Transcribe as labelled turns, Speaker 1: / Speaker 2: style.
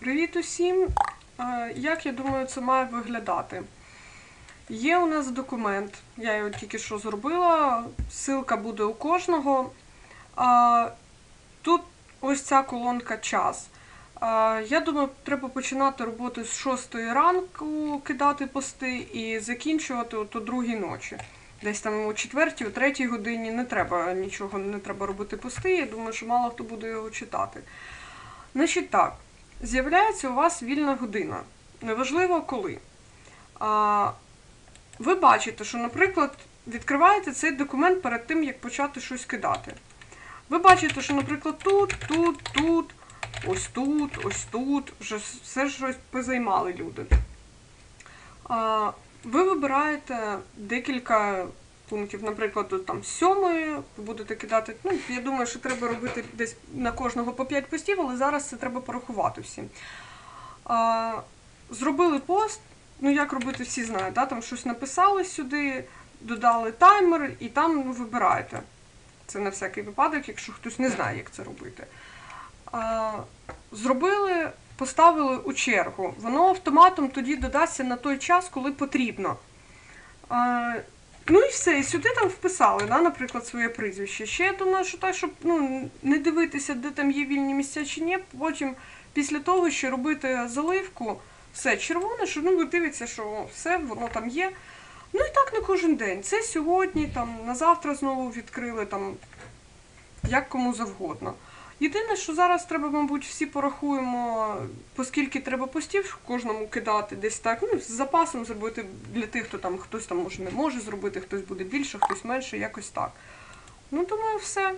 Speaker 1: Привіт усім! Е, Як я думаю, це має виглядати? Є у нас документ, я його тільки що зробила, ссылка буде у кожного. Тут ось ця колонка час. Я думаю, треба починати роботу з 6 ранку, кидати пости і закінчувати от о другій ночі. Десь там о 4 о 3 годині не треба нічого, не треба робити пости. Я думаю, що мало хто буде його читати. Значить так, з'являється у вас вільна година. Неважливо коли. Ви бачите, що, наприклад, відкриваєте цей документ перед тим, як почати щось кидати. Ви бачите, що, наприклад, тут, тут, тут, ось тут, ось тут, вже все щось позаймали люди. Ви вибираєте декілька пунктів, наприклад, там сьомої, будете кидати. Ну, я думаю, що треба робити десь на кожного по 5 постів, але зараз це треба порахувати всім. А, зробили пост, ну як робити, всі знають, да? там щось написали сюди, додали таймер і там ну, вибираєте. Це на всякий випадок, якщо хтось не знає, як це робити. А, зробили, поставили у чергу. Воно автоматом тоді додасться на той час, коли потрібно. А, ну і все, і сюди там вписали, да, наприклад, своє прізвище. Ще я думаю, що так, щоб ну, не дивитися, де там є вільні місця чи ні, потім після того, що робити заливку, все червоне, що ну, ви дивиться, що все, воно там є. Ну і так не кожен день. Це сьогодні, там, на завтра знову відкрили, там, як кому завгодно. Єдине, що зараз треба, мабуть, всі порахуємо, поскільки треба постів кожному кидати, десь так, ну, з запасом зробити для тих, хто там хтось там може не може зробити, хтось буде більше, хтось менше, якось так. Ну, думаю, все.